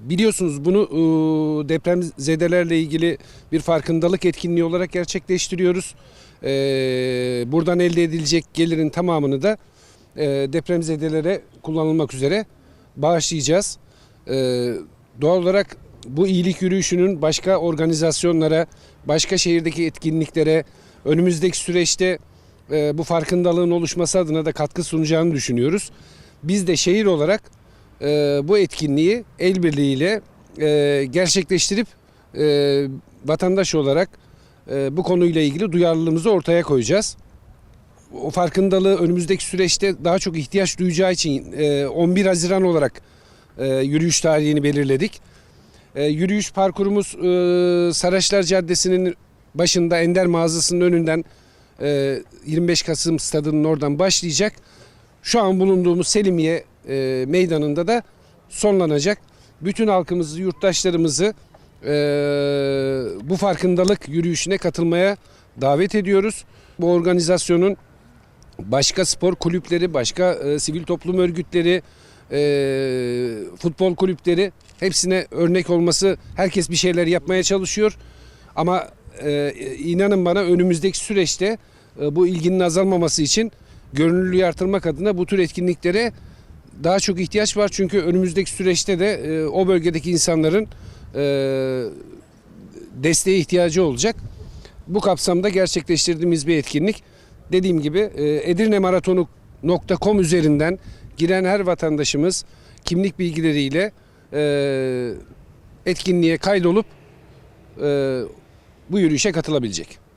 Biliyorsunuz bunu e, depremzedelerle ilgili bir farkındalık etkinliği olarak gerçekleştiriyoruz. E, buradan elde edilecek gelirin tamamını da e, depremzedelere kullanılmak üzere bağışlayacağız. E, doğal olarak bu iyilik yürüyüşünün başka organizasyonlara, başka şehirdeki etkinliklere, önümüzdeki süreçte e, bu farkındalığın oluşması adına da katkı sunacağını düşünüyoruz. Biz de şehir olarak e, bu etkinliği el birliğiyle e, gerçekleştirip e, vatandaş olarak e, bu konuyla ilgili duyarlılığımızı ortaya koyacağız. O farkındalığı önümüzdeki süreçte daha çok ihtiyaç duyacağı için e, 11 Haziran olarak e, yürüyüş tarihini belirledik. E, yürüyüş parkurumuz e, Saraçlar Caddesi'nin başında Ender mağazasının önünden e, 25 Kasım stadının oradan başlayacak. Şu an bulunduğumuz Selimiye e, meydanında da sonlanacak. Bütün halkımızı, yurttaşlarımızı e, bu farkındalık yürüyüşüne katılmaya davet ediyoruz. Bu organizasyonun başka spor kulüpleri, başka e, sivil toplum örgütleri, futbol kulüpleri hepsine örnek olması, herkes bir şeyler yapmaya çalışıyor. Ama inanın bana önümüzdeki süreçte bu ilginin azalmaması için görünürlüğü artırmak adına bu tür etkinliklere daha çok ihtiyaç var. Çünkü önümüzdeki süreçte de e, o bölgedeki insanların e, desteğe ihtiyacı olacak. Bu kapsamda gerçekleştirdiğimiz bir etkinlik. Dediğim gibi e, edirnemaratonu.com üzerinden giren her vatandaşımız kimlik bilgileriyle e, etkinliğe kaydolup e, bu yürüyüşe katılabilecek.